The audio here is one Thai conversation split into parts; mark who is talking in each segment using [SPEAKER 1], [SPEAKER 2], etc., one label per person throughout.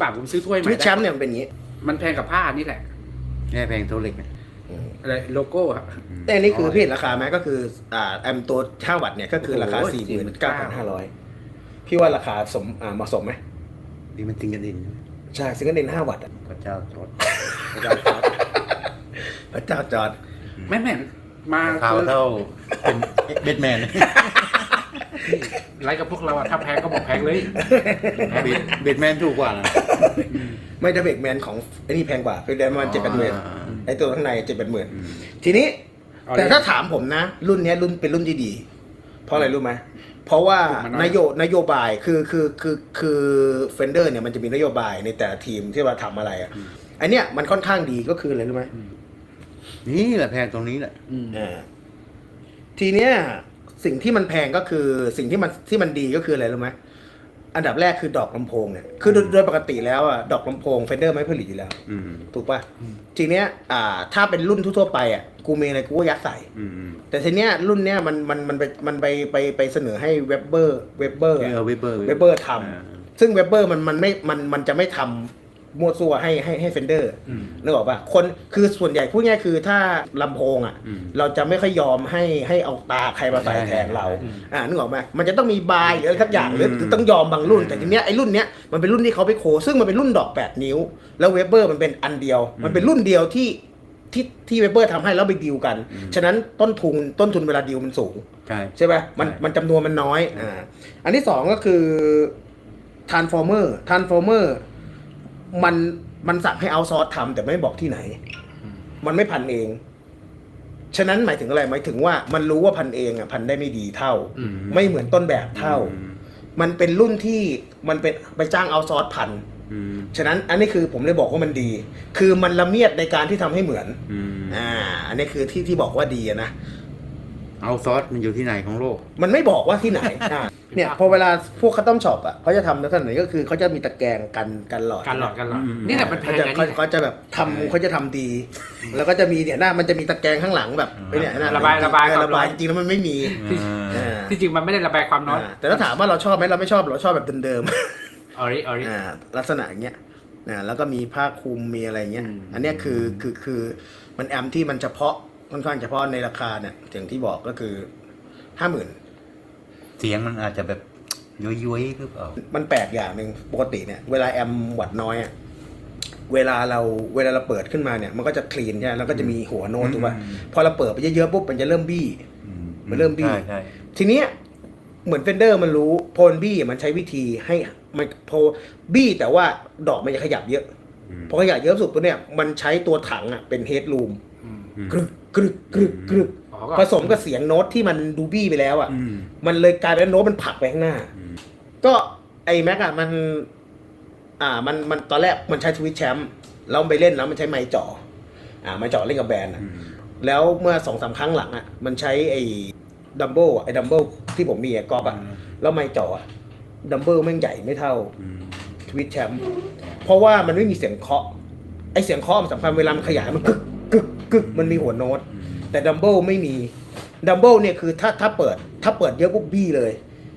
[SPEAKER 1] ป่าผมซื้อถ้วยให
[SPEAKER 2] ท
[SPEAKER 1] ม่
[SPEAKER 2] วิตแชมป์เนี่ยมันเป็นอย่างนี้
[SPEAKER 1] มันแพงกับผ้านี่แหละ
[SPEAKER 3] แค่แพงเท่าเหล็กนะ
[SPEAKER 1] อะไรโลโก้ครับ
[SPEAKER 2] แต่อันนี้คือพี่เห็นราคาไหมก็คืออ่าแอมตัว5วัตต์เนี่ยก็คือราคา
[SPEAKER 1] โอ้โห
[SPEAKER 2] 4 9 5 0 0 พี่ว่าราคาสมอ่าเหมาะสมไหม
[SPEAKER 3] นี่มันติงกันดิน
[SPEAKER 2] ใช่ซิงเกิลเดน5วัตต์อะ
[SPEAKER 3] พระเจ้าทศ
[SPEAKER 2] พระเจ้าจอร์ดพระเจ้าจอร์ด
[SPEAKER 1] แม่แม่มา
[SPEAKER 3] เท้าเท่าเป็นเบดแมน
[SPEAKER 1] ไลค์กับพวกเราอะถ้าแพงก็บอกแพงเลย
[SPEAKER 3] เบดแมนถูกกว่านะ
[SPEAKER 2] ไม่ได้เบรกแมนของไอ้นี่แพงกว่าเป็นแดนมันเจ็ดแปดหมื่น
[SPEAKER 3] อ่า
[SPEAKER 2] ไอ้ตัวข้างในเจ็ดแปดหมื่น
[SPEAKER 3] อืม
[SPEAKER 2] ทีนี้
[SPEAKER 1] เอาเลย
[SPEAKER 2] แต่ถ้าถามผมนะ รุ่นเนี้ยรุ่นเป็นรุ่นที่ดี เพราะอะไรรู้ไหมเพราะว่า
[SPEAKER 1] มันน้อย
[SPEAKER 2] นโยนโยบายคือคือคือคือเฟนเดอร์เนี่ยมันจะมีนโยบายในแต่ละทีมที่ว่าทำอะไรอะอันเนี้ยมันค่อนข้างดีก็คืออะไรรู้ไหม
[SPEAKER 3] นี่แหละแพงตรงนี้แหละ
[SPEAKER 1] อืม
[SPEAKER 2] อ่าทีเนี้ยสิ่งที่มันแพงก็คือสิ่งที่มันที่มันดีก็คืออะไรรู้ไหม อันดับแรกคือดอกลำโพงเนี่ยคือโดยโดยปกติแล้วอะดอกลำโพงเฟนเดอร์ไม่ผลิตอยู่แล้ว
[SPEAKER 3] อืม
[SPEAKER 2] ถูกป่ะทีเนี้ยอ่าถ้าเป็นรุ่นทั่วๆไปอะกูมีอะไรกูก็ยัดใส่
[SPEAKER 3] อืมอืม
[SPEAKER 2] แต่ทีเนี้ยรุ่นเนี้ยมันมันมันไปมันไปไปไปเสนอให้เว็บเบอร์เว็บเบอร์
[SPEAKER 3] เออเวเบอร์
[SPEAKER 2] เว็บเบอร์ทำซึ่งเว็บเบอร์มันมันไม่มันมันจะไม่ทำ มั่วซั่วให้ให้ให้เฟนเดอร์
[SPEAKER 1] อืม
[SPEAKER 2] นึกออกป่ะคนคือส่วนใหญ่พูดง่ายคือถ้าลำโพงอะ
[SPEAKER 3] อืม
[SPEAKER 2] เราจะไม่ค่อยยอมให้ให้เอาตาใครมาใส่แทนเรา
[SPEAKER 1] อืม
[SPEAKER 2] อ่านึกออกไหมมันจะต้องมีบายหรืออะไรสักอย่างหรือหรือต้องยอมบางรุ่น แต่ทีเนี้ยไอ้รุ่นเนี้ยมันเป็นรุ่นที่เขาไปโคซึ่งมันเป็นรุ่นดอก 8 นิ้ว แล้วเวเบอร์มันเป็นอันเดียว มันเป็นรุ่นเดียวที่ที่ที่เวเบอร์ทำให้แล้วไปดีลกัน ฉะนั้นต้นทุนต้นทุนเวลาดีลมันสูง
[SPEAKER 3] ใช่
[SPEAKER 2] ใช่ไหมมัน
[SPEAKER 3] ใช่
[SPEAKER 2] มันจำนวนมันน้อย อ่า อันที่สองก็คือ transformer transformer มันมันสั่งให้เอาซอร์สทำแต่ไม่บอกที่ไหน มันไม่พันเอง ฉะนั้นหมายถึงอะไรหมายถึงว่ามันรู้ว่าพันเองอะพันได้ไม่ดีเท่า
[SPEAKER 1] อืม
[SPEAKER 2] ไม่เหมือนต้นแบบเท่า
[SPEAKER 3] อืม
[SPEAKER 2] มันเป็นรุ่นที่มันเป็นไปจ้างเอาซอร์สพัน
[SPEAKER 3] อืม
[SPEAKER 2] ฉะนั้นอันนี้คือผมเลยบอกว่ามันดี คือมันละเมียดในการที่ทำให้เหมือน
[SPEAKER 3] อืม
[SPEAKER 2] อ่า อันนี้คือที่ที่บอกว่าดีอะนะ
[SPEAKER 3] เอาซอสมันอยู่ที่ไหนของโลก
[SPEAKER 2] มันไม่บอกว่าที่ไหน อ่า เนี่ยพอเวลาพวกคัตตอมช็อปอะเขาจะทำลักษณะไหนก็คือเขาจะมีตะแกรงกันกันหลอด
[SPEAKER 1] การหลอดกันหลอด
[SPEAKER 3] อืม
[SPEAKER 1] นี่แหละมันแพ
[SPEAKER 2] เขา
[SPEAKER 1] ง
[SPEAKER 2] จะ
[SPEAKER 1] ไง
[SPEAKER 2] เขา
[SPEAKER 1] นี่
[SPEAKER 2] เขาจะแบบทำเขาจะทำดี แล้วก็จะมีเนี่ยหน้ามันจะมีตะแกรงข้างหลังแบบไอ้เนี่ยหน้
[SPEAKER 1] ระบายระบาย
[SPEAKER 2] เออ
[SPEAKER 1] ความ
[SPEAKER 2] ระบาย
[SPEAKER 1] ร้อน
[SPEAKER 2] จริงๆแล้วมันไม่มี
[SPEAKER 3] อ่า
[SPEAKER 2] อ่า
[SPEAKER 1] ที่จริงมันไม่ได้ระบายความร้อน
[SPEAKER 2] อ่าแต่ถ้าถามว่าเราชอบไหมเราไม่ชอบเราชอบแบบเดิม
[SPEAKER 1] ออริออริ
[SPEAKER 2] ๆอ่าลักษณะอย่างเงี้ยอ่าแล้วก็มีผ้าคลุมมีอะไรเงี้ย
[SPEAKER 1] อืม
[SPEAKER 2] อันเนี้ยคือคือคือมันแอมที่มันเฉพาะค่อนข้างเฉพาะในราคาเนี่ยอย่างที่บอกก็คือห้าหมื่น
[SPEAKER 3] เสียงมันอาจจะแบบย้อยๆหรือเปล่า
[SPEAKER 2] มันแปลกอย่างหนึ่งปกติเนี่ยเวลาแอมวัดน้อยอะเวลาเราเวลาเราเปิดขึ้นมาเนี่ยมันก็จะคลีนใช่ไหมแล้วก็จะมีหัวโน้ตถูกป่ะ
[SPEAKER 3] อืม
[SPEAKER 2] พอเราเปิดไปเยอะๆปุ๊บมันจะเริ่มบี้มันเริ่มบี้
[SPEAKER 3] ใช่ใช่
[SPEAKER 2] ทีเนี้ยเหมือนเฟนเดอร์มันรู้โพลบี้มันใช้วิธีให้มันโพบี้แต่ว่าดอกมันจะขยับเยอะ
[SPEAKER 3] อืม
[SPEAKER 2] พอขยับเยอะสุดปุ๊บเนี่ยมันใช้ตัวถังอะเป็นเฮดรูม
[SPEAKER 1] อืม
[SPEAKER 3] อืม
[SPEAKER 2] กรึกกรึกกรึกกรึก
[SPEAKER 1] อ๋อก็
[SPEAKER 2] ผสมกับเสียงโน้ตที่มันดูบี้ไปแล้วอะ
[SPEAKER 3] อืม
[SPEAKER 2] มันเลยกลายเป็นโน้ตมันผลักไปข้างหน้า
[SPEAKER 3] อืม
[SPEAKER 2] ก็ไอ้แม็กอะมัน อ่า มันมันตอนแรกมันใช้ทวิตแชมป์แล้วไปเล่นแล้วมันใช้ไมค์จ่ออ่าไมค์จ่อเล่นกับแบรนด์อะ
[SPEAKER 3] อืม
[SPEAKER 2] แล้วเมื่อสองสามครั้งหลังอะมันใช้ไอ้ดัมเบิลไอ้ดัมเบิลที่ผมมีอะกอบอะแล้วไมค์จ่ออะดัมเบิลแม่งใหญ่ไม่เท่า
[SPEAKER 3] อืม
[SPEAKER 2] ทวิตแชมป์เพราะว่ามันไม่มีเสียงเคาะไอ้เสียงเคาะมันสำคัญเวลามันขยายมันกึกกึกกึกมันมีหัวโน้ต
[SPEAKER 3] อืม
[SPEAKER 2] แต่ดัมเบิลไม่มีดัมเบิลเนี่ยคือถ้าถ้าเปิด ถ้าเปิดเยอะปุ๊บบี้เลย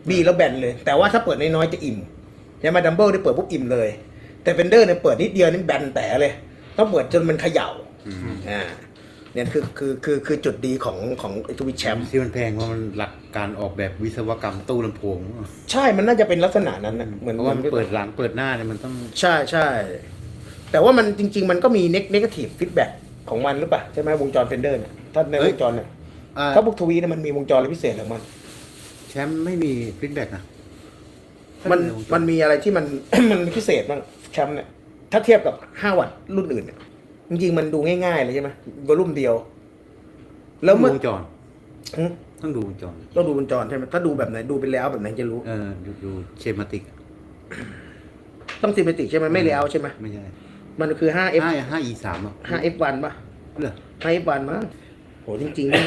[SPEAKER 2] บี้แล้วแบนเลย แต่ว่าถ้าเปิดน้อยๆจะอิ่มใช่ไหมดัมเบิลเนี่ยเปิดปุ๊บอิ่มเลย แต่เฟนเดอร์เนี่ยเปิดนิดเดียวนี่แบนแต่เลย ต้องเปิดจนมันเขย่า
[SPEAKER 3] อืม
[SPEAKER 2] อ่าเนี่ยคือคือคือคือจุดดีของของไอ้ทวิตแชมป์
[SPEAKER 3] ที่มันแพงเพราะมันหลักการออกแบบวิศวกรรมตู้ลำโพง
[SPEAKER 2] ใช่มันน่าจะเป็นลักษณะนั้นนะเหมือน
[SPEAKER 3] เพราะว่ามันเปิดหลังเปิดหน้าเนี่ยมันต้อง
[SPEAKER 2] ใช่ใช่แต่ว่ามันจริง ๆ มันก็มีเนกาทีฟฟีดแบ็ ของมันหรือเปล่าใช่ไหมวงจรเฟนเดอร์เนี่ยถ้าในวงจรเนี่ย
[SPEAKER 3] อ่า
[SPEAKER 2] ถ้าบุกทวีเนี่ยมันมีวงจรอะไรพิเศษของมัน
[SPEAKER 3] แชมป์ไม่มีฟีดแบ็กนะ
[SPEAKER 2] มันมันมีอะไรที่มัน มันพิเศษบ้างแชมป์เนี่ยถ้าเทียบกับห้าวัตต์รุ่นอื่นเนี่ยจริงๆมันดูง่ายๆเลยใช่ไหมวอลุ่มเดียว แล้วเมื่อ
[SPEAKER 3] ดูวงจร
[SPEAKER 2] หึ
[SPEAKER 3] ต้องดูวงจร
[SPEAKER 2] ต้องดูวงจรใช่ไหมถ้าดูแบบไหนดูไปแล้วแบบไหนจะรู้
[SPEAKER 3] เออดูดูเชมาติก
[SPEAKER 2] ต้องซีเมติกใช่ไหมไม่แล้วใช่ไหม
[SPEAKER 3] ไม่ใช่
[SPEAKER 2] มันคือ 5F
[SPEAKER 3] ห้าห้าอีสามอะ
[SPEAKER 2] 5F1 ป่ะ
[SPEAKER 3] เหรอ
[SPEAKER 2] 5F1 มั้งโหจริงๆแม่ง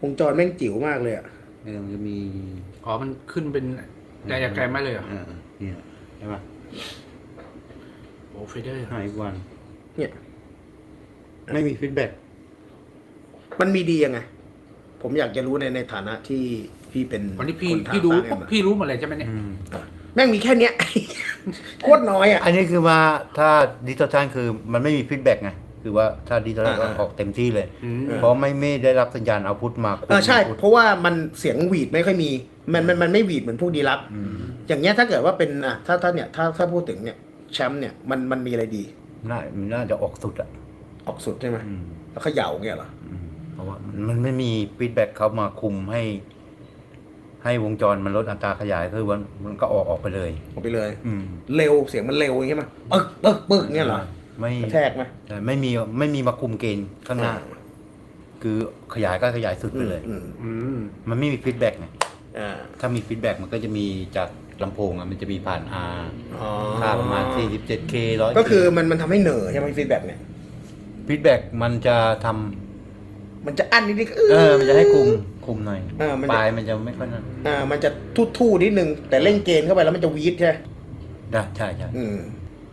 [SPEAKER 2] วงจรแม่งจิ๋วมากเลยอะ
[SPEAKER 3] เออมันจะมี
[SPEAKER 1] อ๋อมันขึ้นเป็นไดอะแกรมมาเลยเหรอ
[SPEAKER 3] เออเนี่ยใช่ป่ะ
[SPEAKER 1] โอ้เฟเดอร์
[SPEAKER 3] ห้าอีกวัน
[SPEAKER 2] เนี่ย
[SPEAKER 3] ไม่มีฟีดแบ็ก
[SPEAKER 2] มันมีดียังไง ผมอยากจะรู้ในในฐานะที่พี่เป็น
[SPEAKER 1] วันนี้พี่
[SPEAKER 2] คนทาง
[SPEAKER 1] พี่รู้
[SPEAKER 2] สร้างแอ
[SPEAKER 1] ปุ๊บ
[SPEAKER 2] มอะ
[SPEAKER 1] พี่รู้หมดเลยใช่ไหมเนี่ย
[SPEAKER 3] อืม
[SPEAKER 2] แม่งมีแค่เนี้ย โคตรน้อยอะ
[SPEAKER 3] อันนี้คือมาถ้าดิจิทัลคือมันไม่มีฟีดแบ็กไงคือว่าถ้าดิจิทัล
[SPEAKER 2] อ่า
[SPEAKER 3] ออกเต็มที่เลย
[SPEAKER 1] อืม
[SPEAKER 3] เพราะไม่ไม่ได้รับสัญญาณเอาพุทมาคุม
[SPEAKER 2] เออใช่
[SPEAKER 3] output
[SPEAKER 2] เพราะว่ามันเสียงหวีดไม่ค่อยมี มันมันมันไม่หวีดเหมือนพวกดีลัก
[SPEAKER 3] อืม
[SPEAKER 2] อย่างเงี้ยถ้าเกิดว่าเป็นอะถ้าถ้าเนี่ยถ้าถ้าพูดถึงเนี่ยแชมป์เนี่ยมันมันมีอะไรดี
[SPEAKER 3] น่ามันน่าจะออกสุดอะ
[SPEAKER 2] ออกสุดใช่ไหม
[SPEAKER 3] อืม
[SPEAKER 2] แล้วเขย่าเงี้ยเหรอ
[SPEAKER 3] อืมเพราะว่ามันไม่มีฟีดแบ็กเขามาคุมให้ ให้วงจรมันลดอัตราขยายคือมันมันก็ออกออกไปเลย
[SPEAKER 2] ออกไปเลย
[SPEAKER 3] อืม
[SPEAKER 2] เร็วเสียงมันเร็วอย่างเงี้ยมั้ยปึ๊กปึ๊กปึ๊กเงี้ยเหรอ
[SPEAKER 3] ไม่
[SPEAKER 2] กระแทกไหม
[SPEAKER 3] ใช่ไม่มีไม่มีมาคุมเกณฑ์ข้างหน้า คือขยายก็ขยายสุดไปเลย
[SPEAKER 2] อืม
[SPEAKER 1] อืม
[SPEAKER 3] มันไม่มีฟีดแบ็กไง
[SPEAKER 2] อ่า
[SPEAKER 3] ถ้ามีฟีดแบ็กมันก็จะมีจากลำโพงอะมันจะมีผ่าน R
[SPEAKER 2] อ๋อ
[SPEAKER 3] ค่าประมาณ 47K ร้อย
[SPEAKER 2] ก็คือมันมันทำให้เหน่อใช่ไหมฟีดแบ็กเนี่ย
[SPEAKER 3] ฟีดแบ็กมันจะทำ
[SPEAKER 2] มันจะอั้นนิดๆ
[SPEAKER 3] เออ มันจะให้คุมคุมหน่อย
[SPEAKER 2] เออมันจะ
[SPEAKER 3] ปลายมันจะไม่ค่อยนั่น
[SPEAKER 2] อ่า มันจะทู่ๆนิดนึง แต่เล่นเกณฑ์เข้าไปแล้วมันจะวีดใช่ไหม
[SPEAKER 3] ได้ใช่ใช่
[SPEAKER 2] อืม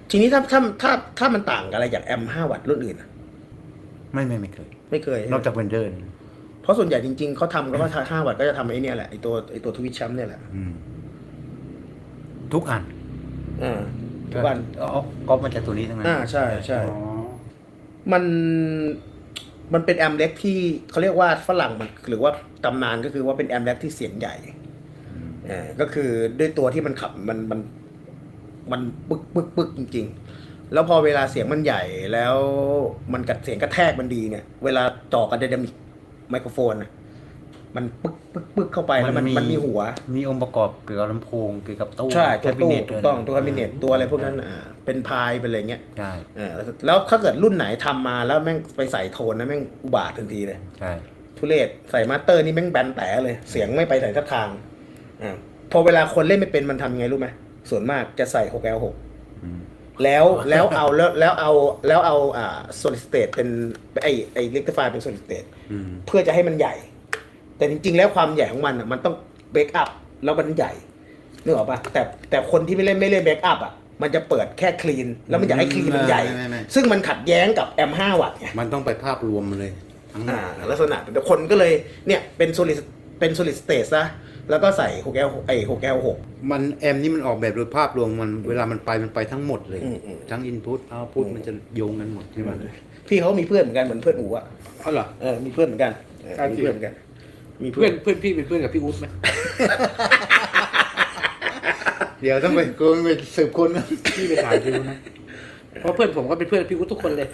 [SPEAKER 2] ทีนี้ถ้าถ้าถ้าถ้ามันต่างกับอะไรจากแอมห้าวัตต์รุ่นอื่นอะ
[SPEAKER 3] ไม่ไม่ไม่เคย
[SPEAKER 2] ไม่เคย
[SPEAKER 3] นอกจากเวนเดอร์
[SPEAKER 2] เพราะส่วนใหญ่จริงๆ เขาทำก็ว่าห้าวัตต์ก็จะทำไอ้เนี่ยแหละไอ้ตัวไอ้ตัวทวิตแชมป์เนี่ยแหละ
[SPEAKER 3] ทุกอัน
[SPEAKER 2] อ่าทุกวัน
[SPEAKER 3] เอาก็มันจะตัวนี้ทั้งนั้น
[SPEAKER 2] อ่าใช่ใช่
[SPEAKER 1] อ๋อ
[SPEAKER 2] มัน มันเป็นแอมเล็กที่เขาเรียกว่าฝรั่งมันหรือว่าตำนานก็คือว่าเป็นแอมเล็กที่เสียงใหญ่อ่าก็คือด้วยตัวที่มันขับมันมันมันปึกปึกปึกจริง ๆ แล้วพอเวลาเสียงมันใหญ่แล้วมันกัดเสียงกระแทกมันดีเนี่ย เวลาจ่อกับไดนามิกไมโครโฟนน่ะ มันปึกปึกปึกเข้าไปแล้วมันมันมีหัว
[SPEAKER 3] มีองค์ประกอบเกี่ยวกับลำโพงเกี่ยวกับตู้
[SPEAKER 2] ใช่ตัวตู้
[SPEAKER 3] cabinet
[SPEAKER 2] ถูกต้องตัวคาบิเนตตัวอะไรพวกนั้นอ่าเป็นพายเป็นอะไรเงี้ย
[SPEAKER 3] ใช่
[SPEAKER 2] เออแล้วถ้าเกิดรุ่นไหนทำมาแล้วแม่งไปใส่โทนนะแม่งอุบาททันทีเลย
[SPEAKER 3] ใช่
[SPEAKER 2] ทุเรศใส่มาสเตอร์นี่แม่งแบนแต่เลย เสียงไม่ไปไหนทักทางอ่าพอเวลาคนเล่นไม่เป็นมันทำยังไงรู้ไหมส่วนมากจะใส่ 6L6
[SPEAKER 3] อืม
[SPEAKER 2] แล้วแล้วเอาแล้วแล้วเอาแล้วเอาอ่า solid state เป็นไอไอ rectifier เป็น solid state
[SPEAKER 3] อืม
[SPEAKER 2] เพื่อจะให้มันใหญ่ แต่จริง ๆ แล้วความใหญ่ของมันอะมันต้องเบรกอัพแล้วมันใหญ่นึกออกปะแต่แต่คนที่ไม่เล่นไม่เล่นเบรกอัพอะมันจะเปิดแค่คลีน แล้วมันอยากให้คลีนมันใหญ่
[SPEAKER 4] ไม่ไม่ไม่
[SPEAKER 2] ซึ่งมันขัดแย้งกับแอม5วัตต์ไง
[SPEAKER 4] มันต้องไปภาพรวมมาเลยทั้งหมด
[SPEAKER 2] อ่าลักษณะแต่คนก็เลยเนี่ยเป็น solid เป็น solid state ซะแล้วก็ใส่ 6L ไอ้ 6L 6
[SPEAKER 4] มันแอมนี่มันออกแบบโดยภาพรวมมันเวลามันไปมันไปทั้งหมดเลย
[SPEAKER 2] อืมอืม
[SPEAKER 4] ทั้งอินพุตเอาพุตมันจะโยงกันหมดใช่ไหม
[SPEAKER 2] พี่เขามีเพื่อนเหมือนกันเหมือนเพื่อนอู๋อะ
[SPEAKER 1] เอาเหรอ
[SPEAKER 2] เออมีเพื่อนเหมือนกันเออ
[SPEAKER 1] ใช่
[SPEAKER 2] มี
[SPEAKER 1] จริง
[SPEAKER 2] เพื่อนเหมือนกัน มี
[SPEAKER 1] เพื่อนเพื่อนพี่เป็นเพื่อนกับพี่อุ๊ดไหม
[SPEAKER 4] เดี๋ยวต้องไปกูไปสืบคนกัน
[SPEAKER 1] พี่ไปถามดูนะเพราะเพื่อนผมก็เป็นเพื่อนพี่อุ๊ดทุกคนเลย